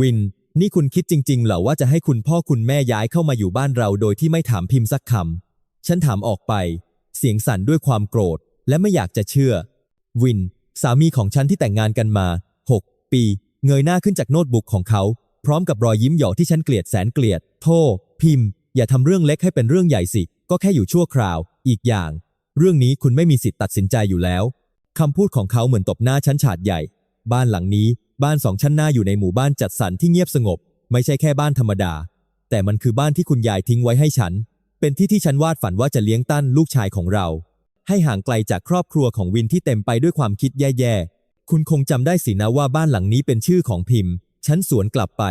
วิน นี่คุณคิดจริง ๆ เหรอว่าจะให้คุณพ่อคุณแม่ย้ายเข้ามาอยู่บ้านเราโดยที่ไม่ถามพิมพ์สักคำ ฉันถามออกไป เสียงสั่นด้วยความโกรธ และไม่อยากจะเชื่อ วิน สามีของฉันที่แต่งงานกันมา 6 ปี เงยหน้าขึ้นจากโน้ตบุ๊กของเขา พร้อมกับรอยยิ้มหยอกที่ฉันเกลียดแสนเกลียด โทษพิมพ์ อย่าทำเรื่องเล็กให้เป็นเรื่องใหญ่สิ ก็แค่อยู่ชั่วคราว อีกอย่าง เรื่องนี้คุณไม่มีสิทธิ์ตัดสินใจอยู่แล้วคำพูดของเขาเหมือนตบหน้าชั้นฉาดใหญ่ บ้านหลังนี้ บ้านสองชั้นหน้าอยู่ในหมู่บ้านจัดสรรที่เงียบสงบ ไม่ใช่แค่บ้านธรรมดา แต่มันคือบ้านที่คุณยายทิ้งไว้ให้ฉัน เป็นที่ที่ฉันวาดฝันว่าจะเลี้ยงตั้นลูกชายของเรา ให้ห่างไกลจากครอบครัวของวินที่เต็มไปด้วยความคิดแย่ๆ คุณคงจำได้สินะว่าบ้านหลังนี้เป็นชื่อของพิมพ์ ฉันสวนกลับไป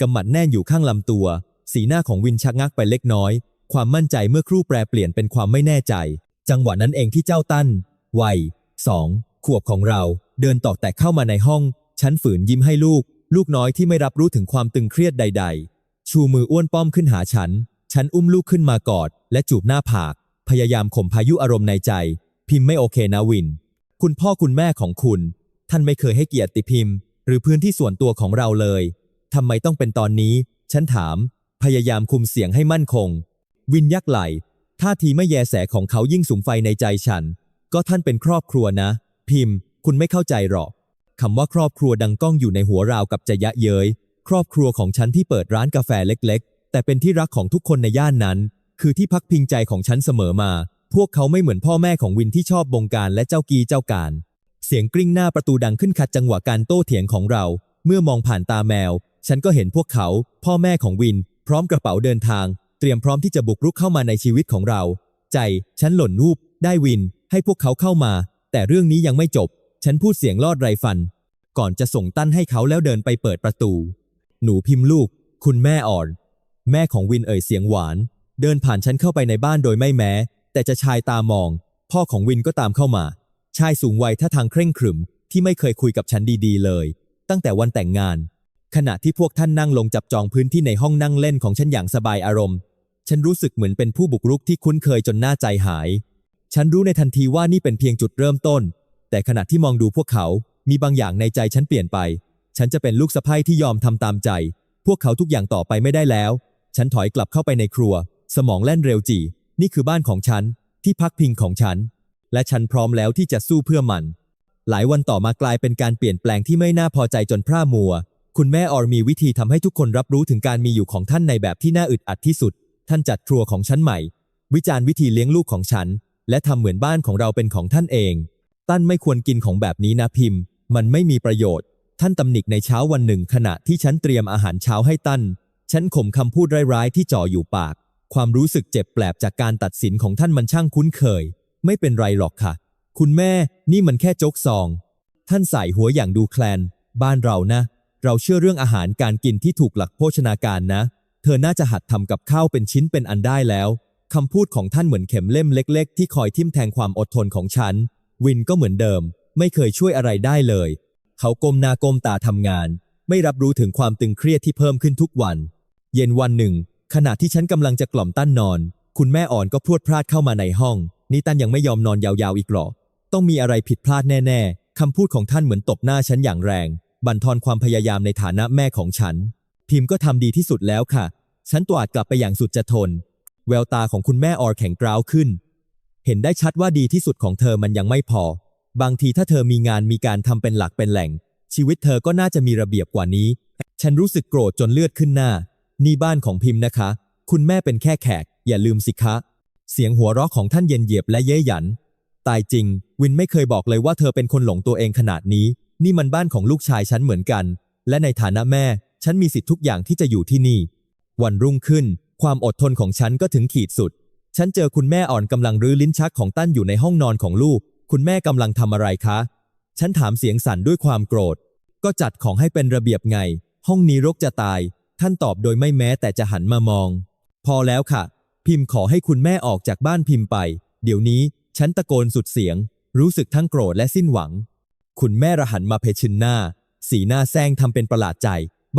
กำหมัดแน่นอยู่ข้างลำตัว สีหน้าของวินชักงักไปเล็กน้อย ความมั่นใจเมื่อครู่แปรเปลี่ยนเป็นความไม่แน่ใจ จังหวะนั้นเองที่เจ้าตั้นวัยสองขวบของเรา เดินตอกแตกเข้ามาในห้อง ฉันฝืนยิ้มให้ลูก ลูกน้อยที่ไม่รับรู้ถึงความตึงเครียดใด ๆ ชูมืออ้วนป้อมขึ้นหาฉัน ฉันอุ้มลูกขึ้นมากอด และจูบหน้าผาก พยายามข่มพายุอารมณ์ในใจ พิมพ์ไม่โอเคนะวิน คุณพ่อคุณแม่ของคุณ ท่านไม่เคยให้เกียรติพิมพ์ หรือพื้นที่ส่วนตัวของเราเลยทำไมต้องเป็นตอนนี้ ฉันถาม พยายามคุมเสียงให้มั่นคง วินยักไหลท่าทีไม่แยแสของเขายิ่งสุมไฟในใจฉัน ก็ท่านเป็นครอบครัวนะ พิมพ์ คุณไม่เข้าใจหรอก คำว่าครอบครัวดังก้องอยู่ในหัวราวกับจะยะเย้ย ครอบครัวของฉันที่เปิดร้านกาแฟเล็ก ๆ แต่เป็นที่รักของทุกคนในย่านนั้น คือที่พักพิงใจของฉันเสมอมา พวกเขาไม่เหมือนพ่อแม่ของวินที่ชอบบงการและเจ้ากีเจ้าการ เสียงกริ้งหน้าประตูดังขึ้นขัดจังหวะการโต้เถียงของเรา เมื่อมองผ่านตาแมว ฉันก็เห็นพวกเขา พ่อแม่ของวิน พร้อมกระเป๋าเดินทาง เตรียมพร้อมที่จะบุกรุกเข้ามาในชีวิตของเรา ใจ ฉันหล่นวูบได้วิน ให้พวกเขาเข้ามา แต่เรื่องนี้ยังไม่จบ ฉันพูดเสียงลอดไรฟัน ก่อนจะส่งตั้นให้เขาแล้วเดินไปเปิดประตู หนูพิมพ์ลูก คุณแม่อ่อน แม่ของวินเอ่ยเสียงหวาน เดินผ่านฉันเข้าไปในบ้านโดยไม่แม้ แต่จะชายตามอง พ่อของวินก็ตามเข้ามา ชายสูงวัยท่าทางเคร่งขรึม ที่ไม่เคยคุยกับฉันดีๆเลย ตั้งแต่วันแต่งงาน ขณะที่พวกท่านนั่งลงจับจองพื้นที่ในห้องนั่งเล่นของฉันอย่างสบายอารมณ์ ฉันรู้สึกเหมือนเป็นผู้บุกรุกที่คุ้นเคยจนหน้าใจหาย ฉันรู้ในทันทีว่านี่เป็นเพียงจุดเริ่มต้น แต่ขณะที่มองดูพวกเขา มีบางอย่างในใจฉันเปลี่ยนไป ฉันจะเป็นลูกสะใภ้ที่ยอมทำตามใจ พวกเขาทุกอย่างต่อไปไม่ได้แล้ว ฉันถอยกลับเข้าไปในครัว สมองแล่นเร็วจี นี่คือบ้านของฉัน ที่พักพิงของฉัน และฉันพร้อมแล้วที่จะสู้เพื่อมัน หลายวันต่อมากลายเป็นการเปลี่ยนแปลงที่ไม่น่าพอใจจนพร่ามัว คุณแม่ออร์มีวิธีทำให้ทุกคนรับรู้ถึงการมีอยู่ของท่านในแบบที่น่าอึดอัดที่สุด ท่านจัดครัวของฉันใหม่ วิจารณ์วิธีเลี้ยงลูกของฉัน และทำเหมือนบ้านของเราเป็นของท่านเอง ตั้นไม่ควรกินของแบบนี้นะพิมพ์ มันไม่มีประโยชน์ ท่านตำหนิในเช้าวันหนึ่งขณะที่ฉันเตรียมอาหารเช้าให้ตั้น ฉันข่มคำพูดร้ายๆที่จ่ออยู่ปาก ความรู้สึกเจ็บแปลบจากการตัดสินของท่านมันช่างคุ้นเคย ไม่เป็นไรหรอกค่ะ คุณแม่ นี่มันแค่โจ๊กซอง ท่านใส่หัวอย่างดูแคลน บ้านเรานะ เราเชื่อเรื่องอาหารการกินที่ถูกหลักโภชนาการนะ เธอน่าจะหัดทำกับข้าวเป็นชิ้นเป็นอันได้แล้วคำพูดของท่านเหมือนเข็มเล่มเล็ก ๆ ที่คอยทิ่มแทงความอดทนของฉัน วินก็เหมือนเดิม ไม่เคยช่วยอะไรได้เลย เขาก้มหน้าก้มตาทำงาน ไม่รับรู้ถึงความตึงเครียดที่เพิ่มขึ้นทุกวัน เย็นวันหนึ่ง ขณะที่ฉันกำลังจะกล่อมตั้นนอน คุณแม่อ่อนก็พรวดพลาดเข้ามาในห้องนี่ตั้นยังไม่ยอมนอนยาวๆอีกหรอ ต้องมีอะไรผิดพลาดแน่ๆคำพูดของท่านเหมือนตบหน้าฉันอย่างแรง บั่นทอนความพยายามในฐานะแม่ของฉัน พิมพ์ก็ทำดีที่สุดแล้วค่ะ ฉันตวาดกลับไปอย่างสุดจะทน แววตาของคุณแม่ออรแข็งกร้าวขึ้น เห็นได้ชัดว่าดีที่สุดของเธอมันยังไม่พอ บางทีถ้าเธอมีงานมีการทำเป็นหลักเป็นแหล่ง ชีวิตเธอก็น่าจะมีระเบียบกว่านี้ ฉันรู้สึกโกรธจนเลือดขึ้นหน้า นี่บ้านของพิมพ์นะคะ คุณแม่เป็นแค่แขก อย่าลืมสิคะ เสียงหัวเราะของท่านเย็นเหยียบและเย้ยหยัน ตายจริง วินไม่เคยบอกเลยว่าเธอเป็นคนหลงตัวเองขนาดนี้ นี่มันบ้านของลูกชายฉันเหมือนกัน และในฐานะแม่ ฉันมีสิทธิ์ทุกอย่างที่จะอยู่ที่นี่ วันรุ่งขึ้น ความอดทนของฉันก็ถึงขีดสุด ฉันเจอคุณแม่อ่อนกำลังรื้อลิ้นชักของตั้นอยู่ในห้องนอนของลูก คุณแม่กำลังทำอะไรคะ ฉันถามเสียงสั่นด้วยความโกรธ ก็จัดของให้เป็นระเบียบไง ห้องนี้รกจะตาย ท่านตอบโดยไม่แม้แต่จะหันมามอง พอแล้วค่ะ พิมพ์ขอให้คุณแม่ออกจากบ้านพิมพ์ไป เดี๋ยวนี้ ฉันตะโกนสุดเสียง รู้สึกทั้งโกรธและสิ้นหวัง คุณแม่ระหันมาเพชินหน้า สีหน้าแซงทำเป็นประหลาดใจ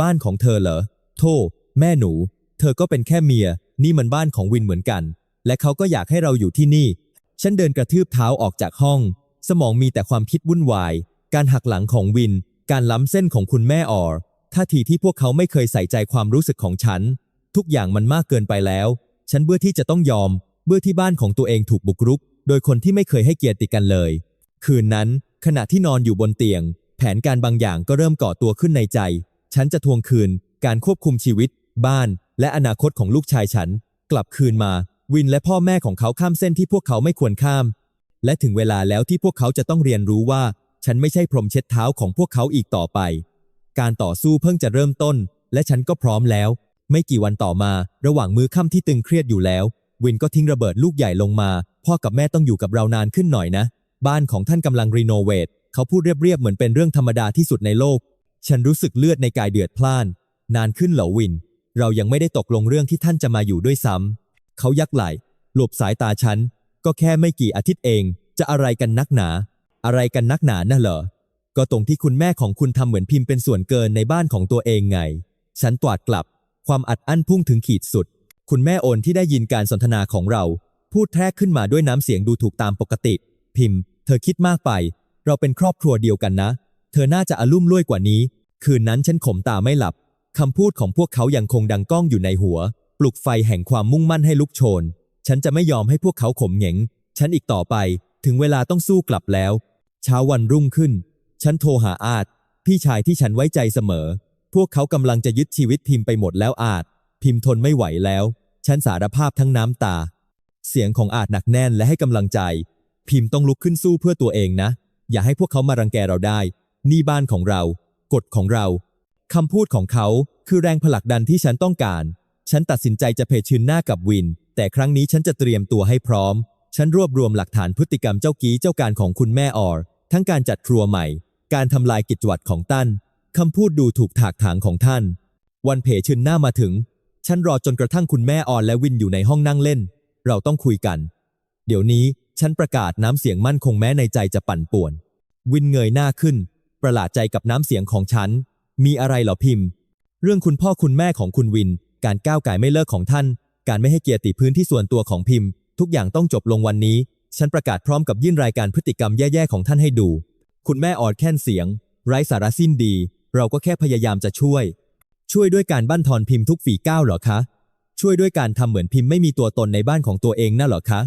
บ้านของเธอเหรอ โธ่ แม่หนู เธอก็เป็นแค่เมีย นี่มันบ้านของวินเหมือนกัน และเขาก็อยากให้เราอยู่ที่นี่ ฉันเดินกระทืบเท้าออกจากห้อง สมองมีแต่ความคิดวุ่นวาย การหักหลังของวิน การล้ำเส้นของคุณแม่ออร์ท่าทีที่พวกเขาไม่เคยใส่ใจความรู้สึกของฉัน ทุกอย่างมันมากเกินไปแล้ว ฉันเบื่อที่จะต้องยอม เบื่อที่บ้านของตัวเองถูกบุกรุก โดยคนที่ไม่เคยให้เกียรติกันเลย คืนนั้น ขณะที่นอนอยู่บนเตียง แผนการบางอย่างก็เริ่มก่อตัวขึ้นในใจ ฉันจะทวงคืน การควบคุมชีวิต บ้าน และอนาคตของลูกชายฉัน กลับคืนมา วินและพ่อแม่ของเขาข้ามเส้นที่พวกเขาไม่ควรข้าม และถึงเวลาแล้วที่พวกเขาจะต้องเรียนรู้ว่า ฉันไม่ใช่พรมเช็ดเท้าของพวกเขาอีกต่อไป การต่อสู้เพิ่งจะเริ่มต้น และฉันก็พร้อมแล้ว ไม่กี่วันต่อมา ระหว่างมือค่ำที่ตึงเครียดอยู่แล้ว วินก็ทิ้งระเบิดลูกใหญ่ลงมา พ่อกับแม่ต้องอยู่กับเรานานขึ้นหน่อยนะ บ้านของท่านกำลังรีโนเวทเขาพูดเรียบๆเหมือนเป็นเรื่องธรรมดาที่สุดในโลก ฉันรู้สึกเลือดในกายเดือดพล่าน นานขึ้นเหรอวิน เรายังไม่ได้ตกลงเรื่องที่ท่านจะมาอยู่ด้วยซ้ำ เขายักไหล่หลบสายตาฉัน ก็แค่ไม่กี่อาทิตย์เอง จะอะไรกันนักหนา อะไรกันนักหนาน่ะเหรอ ก็ตรงที่คุณแม่ของคุณทำเหมือนพิมพ์เป็นส่วนเกินในบ้านของตัวเองไง ฉันตวาดกลับ ความอัดอั้นพุ่งถึงขีดสุด คุณแม่โอนที่ได้ยินการสนทนาของเรา พูดแทรกขึ้นมาด้วยน้ำเสียงดูถูกตามปกติ พิมพ์ เธอคิดมากไป เราเป็นครอบครัวเดียวกันนะ เธอน่าจะอารุ่มล่ยกว่านี้ คืนนั้นฉันขมตาไม่หลับคำพูดของพวกเขายังคงดังก้องอยู่ในหัว ปลุกไฟแห่งความมุ่งมั่นให้ลุกโชน ฉันจะไม่ยอมให้พวกเขาข่มเหง ฉันอีกต่อไป ถึงเวลาต้องสู้กลับแล้ว เช้าวันรุ่งขึ้น ฉันโทรหาอาจ พี่ชายที่ฉันไว้ใจเสมอ พวกเขากำลังจะยึดชีวิตพิมพ์ไปหมดแล้วอาจ พิมพ์ทนไม่ไหวแล้ว ฉันสารภาพทั้งน้ำตา เสียงของอาจหนักแน่นและให้กำลังใจ พิมพ์ต้องลุกขึ้นสู้เพื่อตัวเองนะ อย่าให้พวกเขามารังแกเราได้ นี่บ้านของเรา กฎของเราคำพูดของเขาคือแรงผลักดันที่ฉันต้องการ ฉันตัดสินใจจะเผชิญหน้ากับวิน แต่ครั้งนี้ฉันจะเตรียมตัวให้พร้อม ฉันรวบรวมหลักฐานพฤติกรรมเจ้ากี้เจ้าการของคุณแม่ออร์ ทั้งการจัดครัวใหม่ การทำลายกิจวัตรของตั้นคำพูดดูถูกถากถางของท่าน วันเผชิญหน้ามาถึง ฉันรอจนกระทั่งคุณแม่ออนและวินอยู่ในห้องนั่งเล่น เราต้องคุยกัน เดี๋ยวนี้ฉันประกาศน้ำเสียงมั่นคงแม้ในใจจะปั่นป่วน วินเงยหน้าขึ้น ประหลาดใจกับน้ำเสียงของฉัน มีอะไรเหรอพิมพ์ เรื่องคุณพ่อคุณแม่ของคุณวิน การก้าวไก่ไม่เลิกของท่าน การไม่ให้เกียรติพื้นที่ส่วนตัวของพิมพ์ ทุกอย่างต้องจบลงวันนี้ ฉันประกาศพร้อมกับยื่นรายการพฤติกรรมแย่ๆของท่านให้ดู คุณแม่ออดแค่นเสียง ไร้สาระสิ้นดี เราก็แค่พยายามจะช่วย ช่วยด้วยการบั้นทอนพิมพ์ทุกฝีก้าวหรอคะ ช่วยด้วยการทำเหมือนพิมพ์ไม่มีตัวตนในบ้านของตัวเองน่ะหรอคะ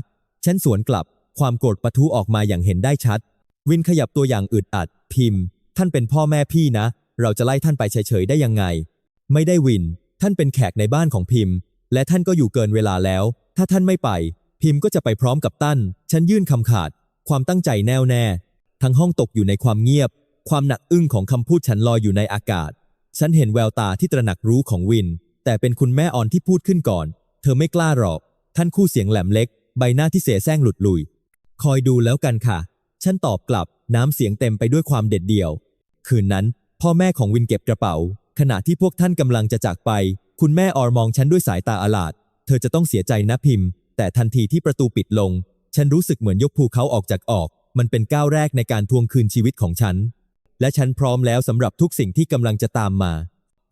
ฉันสวนกลับ ความโกรธปะทุออกมาอย่างเห็นได้ชัด วินขยับตัวอย่างอึดอัด พิมพ์ ท่านเป็นพ่อแม่พี่นะ เราจะไล่ท่านไปเฉยๆได้ยังไง ไม่ได้วิน ท่านเป็นแขกในบ้านของพิมพ์ และท่านก็อยู่เกินเวลาแล้ว ถ้าท่านไม่ไป พิมพ์ก็จะไปพร้อมกับตั้น ฉันยื่นคำขาด ความตั้งใจแน่วแน่ ทั้งห้องตกอยู่ในความเงียบ ความหนักอึ้งของคำพูดฉันลอยอยู่ในอากาศ ฉันเห็นแววตาที่ตระหนักรู้ของวิน แต่เป็นคุณแม่อ่อนที่พูดขึ้นก่อน เธอไม่กล้าหรอก ท่านคู่เสียงแหลมเล็ก ใบหน้าที่เสแสร้งหลุดลุย คอยดูแล้วกันค่ะ ฉันตอบกลับ น้ำเสียงเต็มไปด้วยความเด็ดเดี่ยว คืนนั้น พ่อแม่ของวินเก็บกระเป๋า ขณะที่พวกท่านกำลังจะจากไป คุณแม่ออร์มองฉันด้วยสายตาอาลาด เธอจะต้องเสียใจนะพิมพ์ แต่ทันทีที่ประตูปิดลง ฉันรู้สึกเหมือนยกภูเขาออกจากออก มันเป็นก้าวแรกในการทวงคืนชีวิตของฉัน และฉันพร้อมแล้วสำหรับทุกสิ่งที่กำลังจะตามมา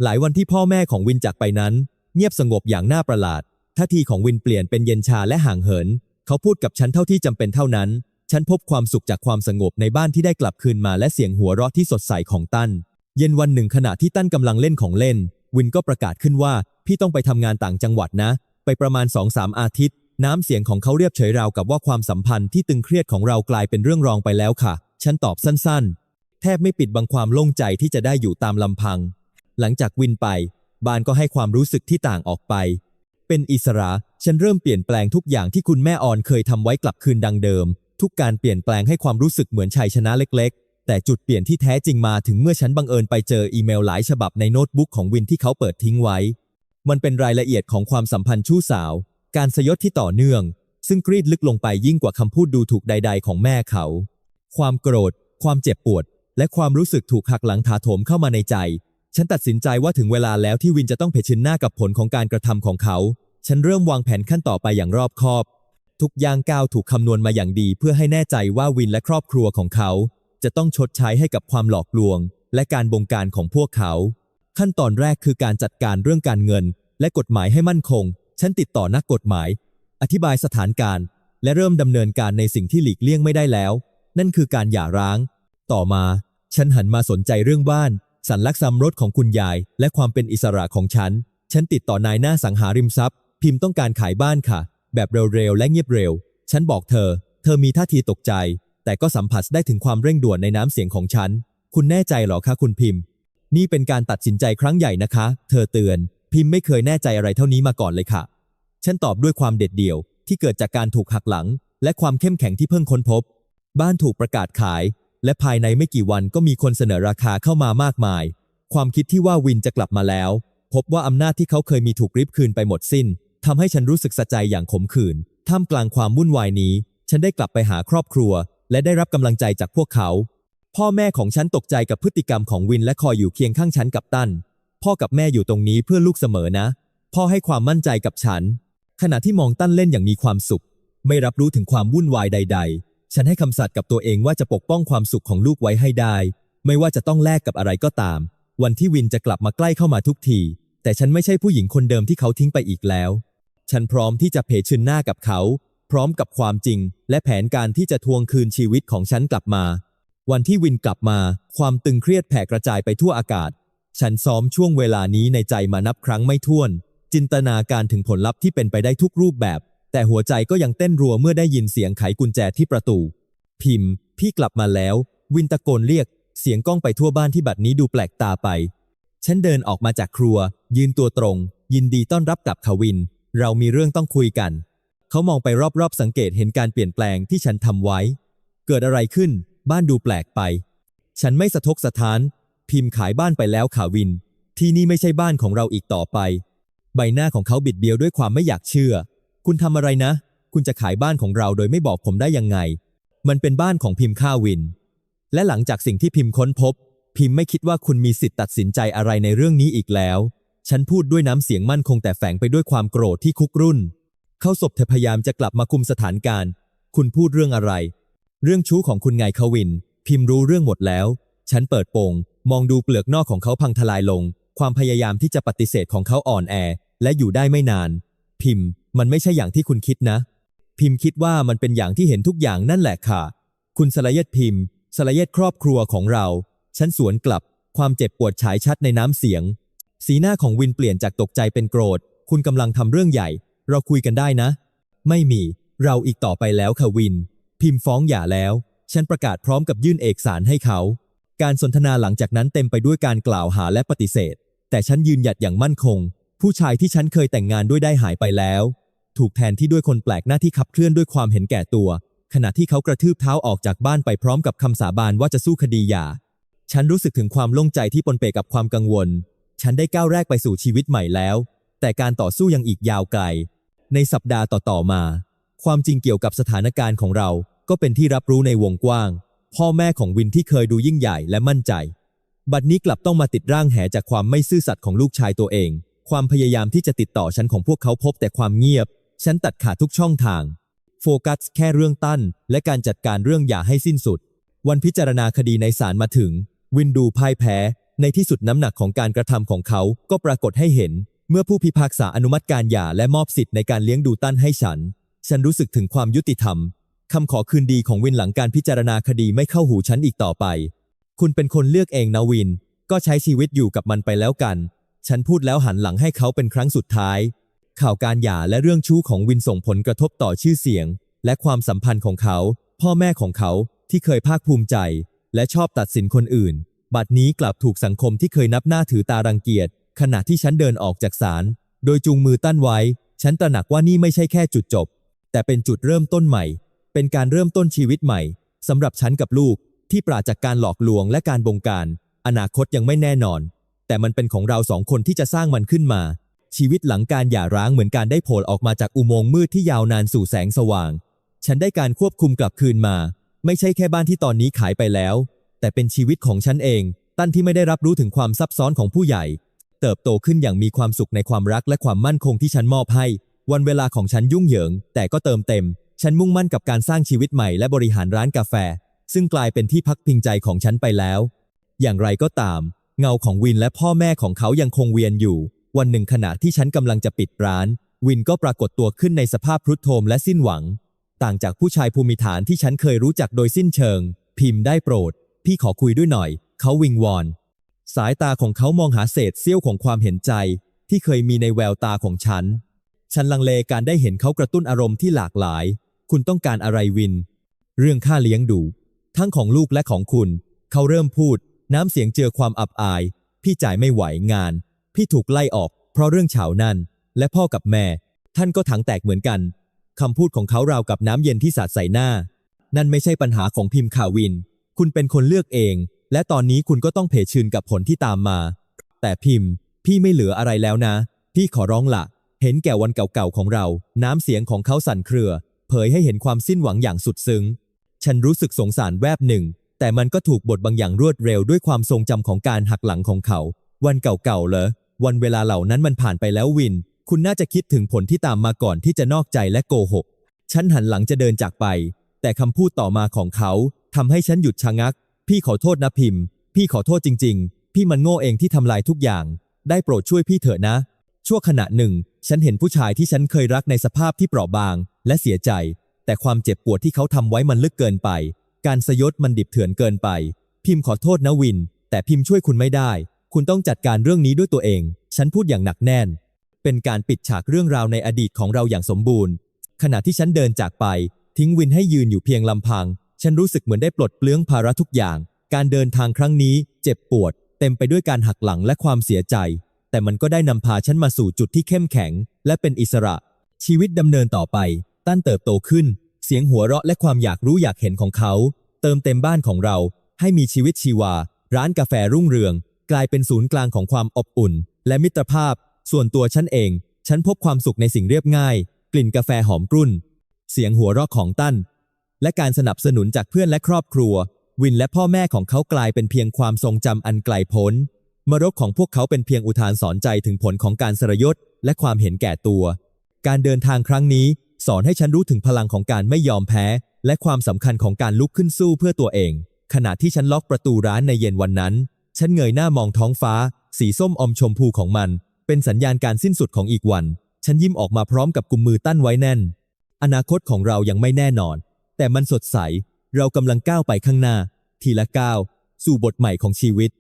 หลายวันที่พ่อแม่ของวินจากไปนั้น เงียบสงบอย่างน่าประหลาดท่าทีของวินเปลี่ยนเป็นเย็นชาและห่างเหิน เขาพูดกับฉันเท่าที่จำเป็นเท่านั้น ฉันพบความสุขจากความสงบในบ้านที่ได้กลับคืนมาและเสียงหัวเราะที่สดใสของตั้น เย็นวันหนึ่งขณะที่ตั้นกำลังเล่นของเล่น วินก็ประกาศขึ้นว่า พี่ต้องไปทำงานต่างจังหวัดนะ ไปประมาณ2อสามอาทิตย์ น้ำเสียงของเขาเรียบเฉยราวกับว่าความสัมพันธ์ที่ตึงเครียดของเรากลายเป็นเรื่องรองไปแล้วค่ะ ฉันตอบสั้นๆ แทบไม่ปิดบังความโล่งใจที่จะได้อยู่ตามลำพัง หลังจากวินไป บานก็ให้ความรู้สึกที่ต่างออกไป เป็นอิสระ ฉันเริ่มเปลี่ยนแปลงทุกอย่างที่คุณแม่ออนเคยทำไว้กลับคืนดังเดิม ทุกการเปลี่ยนแปลงให้ความรู้สึกเหมือนชัยชนะเล็กๆ แต่จุดเปลี่ยนที่แท้จริงมาถึงเมื่อฉันบังเอิญไปเจออีเมลหลายฉบับในโน้ตบุ๊กของวินที่เขาเปิดทิ้งไว้ มันเป็นรายละเอียดของความสัมพันธ์ชู้สาว การสยศที่ต่อเนื่อง ซึ่งกรีดลึกลงไปยิ่งกว่าคำพูดดูถูกใด ๆ ของแม่เขา ความโกรธ ความเจ็บปวด และความรู้สึกถูกหักหลังถาโถมเข้ามาในใจ ฉันตัดสินใจว่าถึงเวลาแล้วที่วินจะต้องเผชิญหน้ากับผลของการกระทำของเขา ฉันเริ่มวางแผนขั้นต่อไปอย่างรอบคอบ ทุกย่างก้าวถูกคำนวณมาอย่างดี เพื่อให้แน่ใจว่าวินและครอบครัวของเขา จะต้องชดใช้ให้กับความหลอกลวง และการบงการของพวกเขา ขั้นตอนแรกคือการจัดการเรื่องการเงิน และกฎหมายให้มั่นคง ฉันติดต่อนักกฎหมาย อธิบายสถานการณ์ และเริ่มดำเนินการในสิ่งที่หลีกเลี่ยงไม่ได้แล้ว นั่นคือการหย่าร้าง ต่อมา ฉันหันมาสนใจเรื่องบ้าน สันลักษณ์สำรถของคุณยาย และความเป็นอิสระของฉัน ฉันติดต่อนายหน้าสังหาริมทรัพย์ พิมพ์ต้องการขายบ้านค่ะ แบบเร็วๆและเงียบเร็ว ฉันบอกเธอ เธอมีท่าทีตกใจ แต่ก็สัมผัสได้ถึงความเร่งด่วนในน้ำเสียงของฉัน คุณแน่ใจเหรอคะคุณพิมพ์ นี่เป็นการตัดสินใจครั้งใหญ่นะคะ เธอเตือน พิมพ์ไม่เคยแน่ใจอะไรเท่านี้มาก่อนเลยค่ะ ฉันตอบด้วยความเด็ดเดี่ยว ที่เกิดจากการถูกหักหลัง และความเข้มแข็งที่เพิ่งค้นพบ บ้านถูกประกาศขาย และภายในไม่กี่วันก็มีคนเสนอราคาเข้ามามากมาย ความคิดที่ว่าวินจะกลับมาแล้ว พบว่าอำนาจที่เขาเคยมีถูกริบคืนไปหมดสิ้นทำให้ฉันรู้สึกสะใจอย่างขมขื่นท่ามกลางความวุ่นวายนี้ ฉันได้กลับไปหาครอบครัว และได้รับกำลังใจจากพวกเขา พ่อแม่ของฉันตกใจกับพฤติกรรมของวินและคอยอยู่เคียงข้างฉันกับตั้นพ่อกับแม่อยู่ตรงนี้เพื่อลูกเสมอนะ พ่อให้ความมั่นใจกับฉัน ขณะที่มองตั้นเล่นอย่างมีความสุข ไม่รับรู้ถึงความวุ่นวายใด ๆ ฉันให้คำสัตย์กับตัวเองว่าจะปกป้องความสุขของลูกไว้ให้ได้ ไม่ว่าจะต้องแลกกับอะไรก็ตาม วันที่วินจะกลับมาใกล้เข้ามาทุกที แต่ฉันไม่ใช่ผู้หญิงคนเดิมที่เขาทิ้งไปอีกแล้ว ฉันพร้อมที่จะเผชิญหน้ากับเขา พร้อมกับความจริง และแผนการที่จะทวงคืนชีวิตของฉันกลับมา วันที่วินกลับมา ความตึงเครียดแผ่กระจายไปทั่วอากาศ ฉันซ้อมช่วงเวลานี้ในใจมานับครั้งไม่ถ้วน จินตนาการถึงผลลัพธ์ที่เป็นไปได้ทุกรูปแบบ แต่หัวใจก็ยังเต้นรัวเมื่อได้ยินเสียงไขกุญแจที่ประตู พิมพ์ พี่กลับมาแล้ว วินตะโกนเรียก เสียงก้องไปทั่วบ้านที่บัดนี้ดูแปลกตาไป ฉันเดินออกมาจากครัว ยืนตัวตรง ยินดีต้อนรับกลับค่ะวิน เรามีเรื่องต้องคุยกัน เขามองไปรอบๆ สังเกตเห็นการเปลี่ยนแปลงที่ฉันทำไว้ เกิดอะไรขึ้น บ้านดูแปลกไป ฉันไม่สะทกสะท้าน พิมพ์ขายบ้านไปแล้วค่ะวิน ที่นี่ไม่ใช่บ้านของเราอีกต่อไป ใบหน้าของเขาบิดเบี้ยวด้วยความไม่อยากเชื่อ คุณทำอะไรนะ คุณจะขายบ้านของเราโดยไม่บอกผมได้ยังไง มันเป็นบ้านของพิมพ์ค่าวิน และหลังจากสิ่งที่พิมพ์ค้นพบ พิมพ์ไม่คิดว่าคุณมีสิทธิ์ตัดสินใจอะไรในเรื่องนี้อีกแล้ว ฉันพูดด้วยน้ำเสียงมั่นคงแต่แฝงไปด้วยความโกรธที่คุกรุ่น เข้าศพเธอพยายามจะกลับมาคุมสถานการณ์ คุณพูดเรื่องอะไร เรื่องชู้ของคุณไงควิน พิมพ์รู้เรื่องหมดแล้ว ฉันเปิดโปง มองดูเปลือกนอกของเขาพังทลายลง ความพยายามที่จะปฏิเสธของเขาอ่อนแอ และอยู่ได้ไม่นาน พิมพ์ มันไม่ใช่อย่างที่คุณคิดนะ พิมพ์คิดว่ามันเป็นอย่างที่เห็นทุกอย่างนั่นแหละค่ะ คุณสลายเยดพิมพ์สลายเยดครอบครัวของเรา ฉันสวนกลับ ความเจ็บปวดฉายชัดในน้ำเสียง สีหน้าของวินเปลี่ยนจากตกใจเป็นโกรธ คุณกำลังทำเรื่องใหญ่ เราคุยกันได้นะ ไม่มี เราอีกต่อไปแล้วค่ะวิน พิมพ์ฟ้องหย่าแล้ว ฉันประกาศพร้อมกับยื่นเอกสารให้เขา การสนทนาหลังจากนั้นเต็มไปด้วยการกล่าวหาและปฏิเสธ แต่ฉันยืนหยัดอย่างมั่นคง ผู้ชายที่ฉันเคยแต่งงานด้วยได้หายไปแล้ว ถูกแทนที่ด้วยคนแปลกหน้าที่ขับเคลื่อนด้วยความเห็นแก่ตัว ขณะที่เขากระทืบเท้าออกจากบ้านไปพร้อมกับคำสาบานว่าจะสู้คดีหย่า ฉันรู้สึกถึงความโล่งใจที่ปนเปกับความกังวล ฉันได้ก้าวแรกไปสู่ชีวิตใหม่แล้ว แต่การต่อสู้ยังอีกยาวไกล ในสัปดาห์ต่อๆมา ความจริงเกี่ยวกับสถานการณ์ของเราก็เป็นที่รับรู้ในวงกว้าง พ่อแม่ของวินที่เคยดูยิ่งใหญ่และมั่นใจ บัดนี้กลับต้องมาติดร่างแหจากความไม่ซื่อสัตย์ของลูกชายตัวเอง ความพยายามที่จะติดต่อฉันของพวกเขาพบแต่ความเงียบ ฉันตัดขาดทุกช่องทาง โฟกัสแค่เรื่องตั้น และการจัดการเรื่องหย่าให้สิ้นสุด วันพิจารณาคดีในศาลมาถึง วินดูพ่ายแพ้ ในที่สุดน้ำหนักของการกระทำของเขาก็ปรากฏให้เห็น เมื่อผู้พิพากษาอนุมัติการหย่าและมอบสิทธิ์ในการเลี้ยงดูตั้นให้ฉัน ฉันรู้สึกถึงความยุติธรรม คำขอคืนดีของวินหลังการพิจารณาคดีไม่เข้าหูฉันอีกต่อไป คุณเป็นคนเลือกเองนะวิน ก็ใช้ชีวิตอยู่กับมันไปแล้วกัน ฉันพูดแล้วหันหลังให้เขาเป็นครั้งสุดท้าย ข่าวการหย่าและเรื่องชู้ของวินส่งผลกระทบต่อชื่อเสียง และความสัมพันธ์ของเขา พ่อแม่ของเขาที่เคยภาคภูมิใจ และชอบตัดสินคนอื่น บัดนี้กลับถูกสังคมที่เคยนับหน้าถือตารังเกียจ ขณะที่ฉันเดินออกจากศาลโดยจูงมือตั้นไว้ ฉันตระหนักว่านี่ไม่ใช่แค่จุดจบ แต่เป็นจุดเริ่มต้นใหม่ เป็นการเริ่มต้นชีวิตใหม่สำหรับฉันกับลูกที่ปราศจากการหลอกลวงและการบงการ อนาคตยังไม่แน่นอน แต่มันเป็นของเราสองคนที่จะสร้างมันขึ้นมา ชีวิตหลังการหย่าร้างเหมือนการได้โผล่ออกมาจากอุโมงค์มืดที่ยาวนานสู่แสงสว่าง ฉันได้การควบคุมกลับคืนมา ไม่ใช่แค่บ้านที่ตอนนี้ขายไปแล้ว แต่เป็นชีวิตของฉันเอง ตั้นที่ไม่ได้รับรู้ถึงความซับซ้อนของผู้ใหญ่ เติบโตขึ้นอย่างมีความสุขในความรักและความมั่นคงที่ฉันมอบให้ วันเวลาของฉันยุ่งเหยิง แต่ก็เติมเต็ม ฉันมุ่งมั่นกับการสร้างชีวิตใหม่และบริหารร้านกาแฟ ซึ่งกลายเป็นที่พักพิงใจของฉันไปแล้ว อย่างไรก็ตาม เงาของวินและพ่อแม่ของเขายังคงเวียนอยู่ วันหนึ่งขณะที่ฉันกำลังจะปิดร้าน วินก็ปรากฏตัวขึ้นในสภาพพรุดโทมและสิ้นหวัง ต่างจากผู้ชายภูมิฐานที่ฉันเคยรู้จักโดยสิ้นเชิง พิมพ์ได้โปรด พี่ขอคุยด้วยหน่อย เขาวิงวอน สายตาของเขามองหาเศษเสี้ยวของความเห็นใจ ที่เคยมีในแววตาของฉัน ฉันลังเลการได้เห็นเขากระตุ้นอารมณ์ที่หลากหลาย คุณต้องการอะไรวิน เรื่องค่าเลี้ยงดู ทั้งของลูกและของคุณ เขาเริ่มพูด น้ำเสียงเจือความอับอาย พี่จ่ายไม่ไหวงาน พี่ถูกไล่ออก เพราะเรื่องเฉานั่น และพ่อกับแม่ ท่านก็ถังแตกเหมือนกันคำพูดของเขาราวกับน้ำเย็นที่สาดใส่หน้า นั่นไม่ใช่ปัญหาของพิมพ์ข่าวิน คุณเป็นคนเลือกเอง และตอนนี้คุณก็ต้องเผชิญกับผลที่ตามมา แต่พิมพ์ พี่ไม่เหลืออะไรแล้วนะ พี่ขอร้องละเห็นแก่วันเก่าๆของเรา น้ำเสียงของเขาสั่นเครือ เผยให้เห็นความสิ้นหวังอย่างสุดซึ้ง ฉันรู้สึกสงสารแวบหนึ่ง แต่มันก็ถูกบดบางอย่างรวดเร็วด้วยความทรงจำของการหักหลังของเขา วันเก่าๆเหรอ วันเวลาเหล่านั้นมันผ่านไปแล้ววิน คุณน่าจะคิดถึงผลที่ตามมาก่อนที่จะนอกใจและโกหก ฉันหันหลังจะเดินจากไป แต่คำพูดต่อมาของเขาทำให้ฉันหยุดชะงัก พี่ขอโทษนะพิมพ์ พี่ขอโทษจริง ๆ พี่มันโง่เองที่ทำลายทุกอย่าง ได้โปรดช่วยพี่เถอะนะ ชั่วขณะหนึ่ง ฉันเห็นผู้ชายที่ฉันเคยรักในสภาพที่เปราะบาง และเสียใจ แต่ความเจ็บปวดที่เขาทำไว้มันลึกเกินไป การสยดมันดิบเถื่อนเกินไป พิมพ์ขอโทษนะวิน แต่พิมพ์ช่วยคุณไม่ได้ คุณต้องจัดการเรื่องนี้ด้วยตัวเอง ฉันพูดอย่างหนักแน่น เป็นการปิดฉากเรื่องราวในอดีตของเราอย่างสมบูรณ์ ขณะที่ฉันเดินจากไป ทิ้งวินให้ยืนอยู่เพียงลำพัง ฉันรู้สึกเหมือนได้ปลดเปลื้องภาระทุกอย่าง การเดินทางครั้งนี้เจ็บปวด เต็มไปด้วยการหักหลังและความเสียใจ แต่มันก็ได้นำพาฉันมาสู่จุดที่เข้มแข็ง และเป็นอิสระ ชีวิตดำเนินต่อไปตั้นเติบโตขึ้น เสียงหัวเราะและความอยากรู้อยากเห็นของเขา เติมเต็มบ้านของเรา ให้มีชีวิตชีวา ร้านกาแฟรุ่งเรือง กลายเป็นศูนย์กลางของความอบอุ่น และมิตรภาพ ส่วนตัวฉันเอง ฉันพบความสุขในสิ่งเรียบง่าย กลิ่นกาแฟหอมกรุ่น เสียงหัวเราะของตั้น และการสนับสนุนจากเพื่อนและครอบครัว วินและพ่อแม่ของเขากลายเป็นเพียงความทรงจำอันไกลพ้น มรดกของพวกเขาเป็นเพียงอุทานสอนใจถึงผลของการสรยศและความเห็นแก่ตัว การเดินทางครั้งนี้ สอนให้ฉันรู้ถึงพลังของการไม่ยอมแพ้ และความสำคัญของการลุกขึ้นสู้เพื่อตัวเอง ขณะที่ฉันล็อกประตูร้านในเย็นวันนั้น ฉันเงยหน้ามองท้องฟ้า สีส้มอมชมพูของมัน เป็นสัญญาณการสิ้นสุดของอีกวัน ฉันยิ้มออกมาพร้อมกับกุมมือตั้นไว้แน่น อนาคตของเรายังไม่แน่นอน แต่มันสดใส เรากำลังก้าวไปข้างหน้า ทีละก้าว สู่บทใหม่ของชีวิต